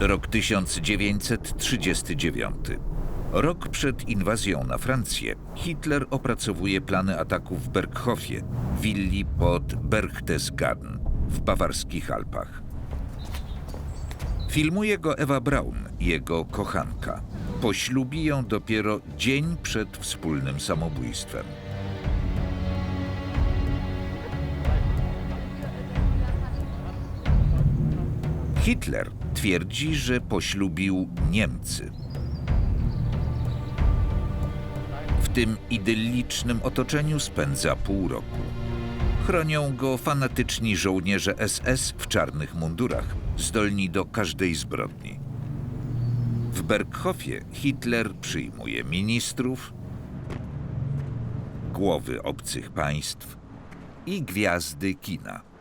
Rok 1939. Rok przed inwazją na Francję Hitler opracowuje plany ataku w Berghofie, willi pod Berchtesgaden w bawarskich Alpach. Filmuje go Ewa Braun, jego kochanka. Poślubi ją dopiero dzień przed wspólnym samobójstwem. Hitler twierdzi, że poślubił Niemcy. W tym idyllicznym otoczeniu spędza pół roku. Chronią go fanatyczni żołnierze SS w czarnych mundurach, zdolni do każdej zbrodni. W Berghofie Hitler przyjmuje ministrów, głowy obcych państw i gwiazdy kina.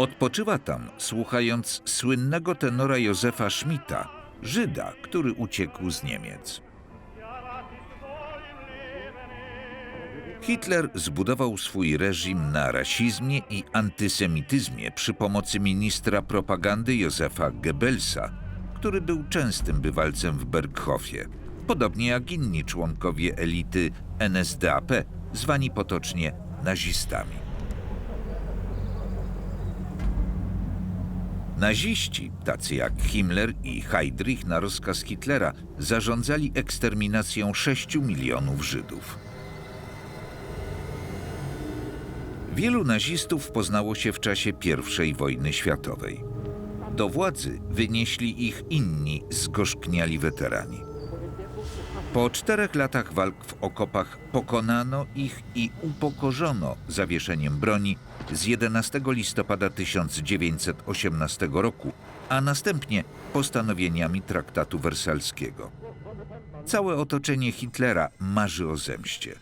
Odpoczywa tam, słuchając słynnego tenora Józefa Schmidta, Żyda, który uciekł z Niemiec. Hitler zbudował swój reżim na rasizmie i antysemityzmie przy pomocy ministra propagandy Józefa Goebbelsa, który był częstym bywalcem w Berghofie, podobnie jak inni członkowie elity NSDAP, zwani potocznie nazistami. Naziści, tacy jak Himmler i Heydrich na rozkaz Hitlera, zarządzali eksterminacją 6 milionów Żydów. Wielu nazistów poznało się w czasie I wojny światowej. Do władzy wynieśli ich inni zgorzkniali weterani. Po czterech latach walk w okopach pokonano ich i upokorzono zawieszeniem broni z 11 listopada 1918 roku, a następnie postanowieniami traktatu wersalskiego. Całe otoczenie Hitlera marzy o zemście.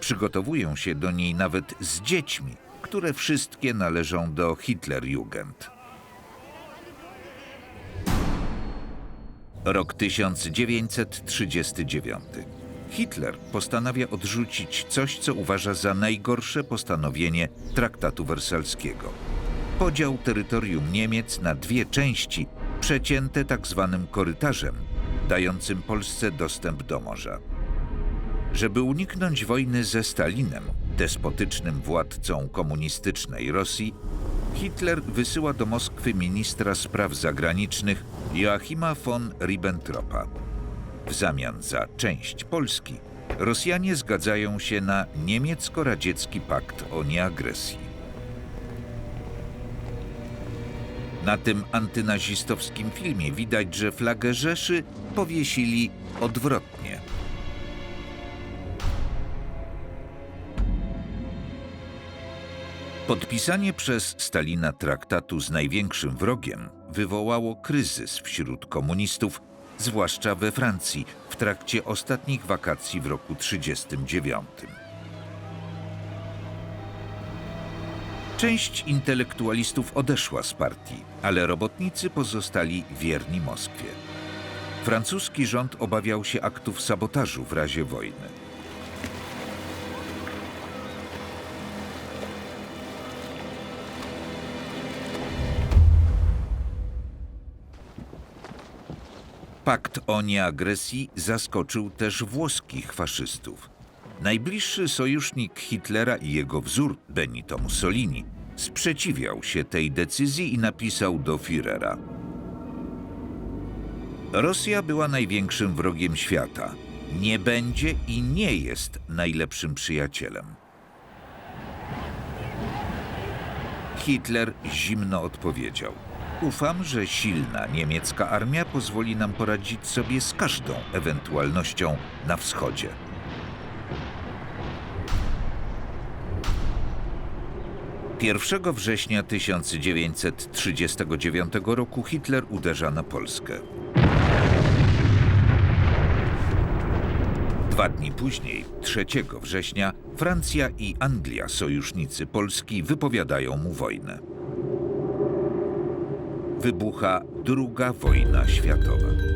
Przygotowują się do niej nawet z dziećmi, które wszystkie należą do Hitlerjugend. Rok 1939. Hitler postanawia odrzucić coś, co uważa za najgorsze postanowienie traktatu wersalskiego. Podział terytorium Niemiec na dwie części, przecięte tak zwanym korytarzem, dającym Polsce dostęp do morza. Żeby uniknąć wojny ze Stalinem, despotycznym władcą komunistycznej Rosji, Hitler wysyła do Moskwy ministra spraw zagranicznych Joachima von Ribbentropa. W zamian za część Polski Rosjanie zgadzają się na niemiecko-radziecki pakt o nieagresji. Na tym antynazistowskim filmie widać, że flagę Rzeszy powiesili odwrotnie. Podpisanie przez Stalina traktatu z największym wrogiem wywołało kryzys wśród komunistów, zwłaszcza we Francji w trakcie ostatnich wakacji w roku 1939. Część intelektualistów odeszła z partii, ale robotnicy pozostali wierni Moskwie. Francuski rząd obawiał się aktów sabotażu w razie wojny. Pakt o nieagresji zaskoczył też włoskich faszystów. Najbliższy sojusznik Hitlera i jego wzór, Benito Mussolini, sprzeciwiał się tej decyzji i napisał do Führera. Rosja była największym wrogiem świata. Nie będzie i nie jest najlepszym przyjacielem. Hitler zimno odpowiedział: Ufam, że silna niemiecka armia pozwoli nam poradzić sobie z każdą ewentualnością na wschodzie. Pierwszego września 1939 roku Hitler uderza na Polskę. Dwa dni później, 3 września, Francja i Anglia, sojusznicy Polski, wypowiadają mu wojnę. Wybucha II wojna światowa.